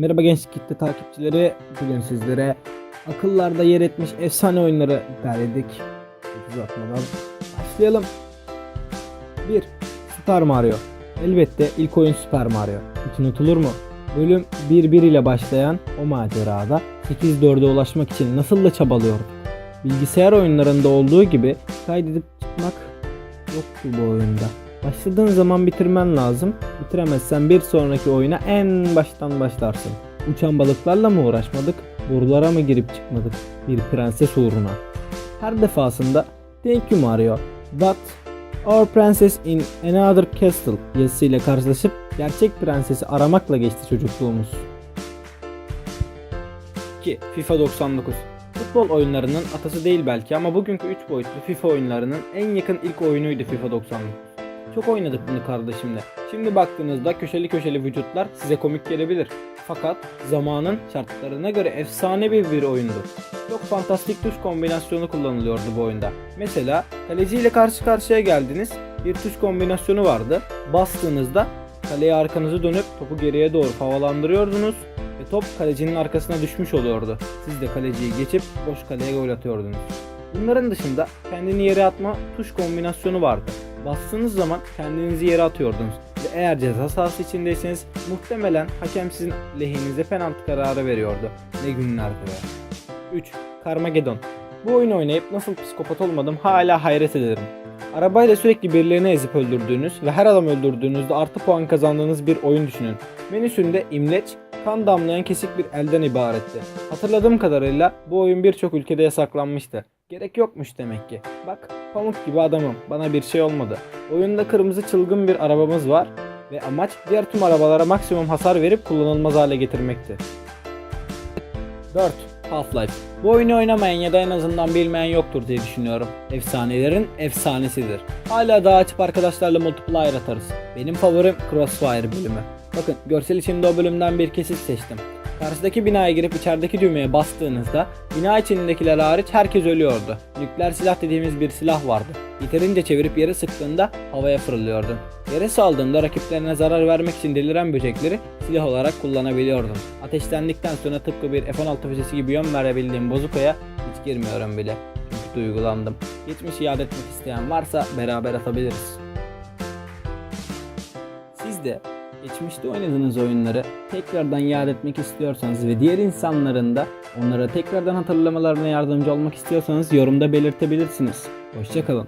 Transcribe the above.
Merhaba gençlik kitle takipçileri. Bugün sizlere akıllarda yer etmiş efsane oyunları derledik. Uzatmadan başlayalım. 1. Super Mario. Elbette ilk oyun Super Mario. Hiç unutulur mu? Bölüm 1-1 ile başlayan o macerada 8-4'e ulaşmak için nasıl da çabalıyorduk. Bilgisayar oyunlarında olduğu gibi kaydedip çıkmak yoktu bu oyunda. Başladığın zaman bitirmen lazım. Bitiremezsen bir sonraki oyuna en baştan başlarsın. Uçan balıklarla mı uğraşmadık? Borulara mı girip çıkmadık? Bir prenses uğruna. Her defasında Thank you Mario, but our princess in another castle yazısıyla karşılaşıp gerçek prensesi aramakla geçti çocukluğumuz. 2. FIFA 99 Futbol oyunlarının atası değil belki ama bugünkü 3 boyutlu FIFA oyunlarının en yakın ilk oyunuydu FIFA 99. Çok oynadık bunu kardeşimle. Şimdi baktığınızda köşeli köşeli vücutlar size komik gelebilir. Fakat zamanın şartlarına göre efsane bir bir oyundu. Çok fantastik tuş kombinasyonu kullanılıyordu bu oyunda. Mesela kaleciyle karşı karşıya geldiniz. Bir tuş kombinasyonu vardı. Bastığınızda kaleye arkanızı dönüp topu geriye doğru havalandırıyordunuz ve top kalecinin arkasına düşmüş oluyordu. Siz de kaleciyi geçip boş kaleye gol atıyordunuz. Bunların dışında kendini yere atma tuş kombinasyonu vardı. Bastığınız zaman kendinizi yere atıyordunuz ve eğer ceza sahası içindeyseniz muhtemelen hakem sizin lehinize penaltı kararı veriyordu. Ne günlerdi be. 3. Carmageddon Bu oyunu oynayıp nasıl psikopat olmadım hala hayret ederim. Arabayla sürekli birilerini ezip öldürdüğünüz ve her adam öldürdüğünüzde artı puan kazandığınız bir oyun düşünün. Menüsünde imleç, kan damlayan kesik bir elden ibaretti. Hatırladığım kadarıyla bu oyun birçok ülkede yasaklanmıştı. Gerek yokmuş demek ki. Bak pamuk gibi adamım bana bir şey olmadı. Oyunda kırmızı çılgın bir arabamız var ve amaç diğer tüm arabalara maksimum hasar verip kullanılmaz hale getirmekti. 4. Half-Life. Bu oyunu oynamayan ya da en azından bilmeyen yoktur diye düşünüyorum. Efsanelerin efsanesidir. Hala daha açıp arkadaşlarla multiplayer atarız. Benim favorim Crossfire bölümü. Bakın görsel içinde o bölümden bir kesit seçtim. Karşıdaki binaya girip içerideki düğmeye bastığınızda bina içindekiler hariç herkes ölüyordu. Nükleer silah dediğimiz bir silah vardı. Yeterince çevirip yere sıktığında havaya fırlıyordu. Yere saldığında rakiplerine zarar vermek için deliren böcekleri silah olarak kullanabiliyordun. Ateşlendikten sonra tıpkı bir F-16 füzesi gibi yön verebildiğim bozukaya hiç girmiyorum bile. Çünkü duygulandım. Geçmişi yad etmek isteyen varsa beraber atabiliriz. Siz de geçmişte oynadığınız oyunları tekrardan yad etmek istiyorsanız ve diğer insanların da onlara tekrardan hatırlamalarına yardımcı olmak istiyorsanız yorumda belirtebilirsiniz. Hoşçakalın.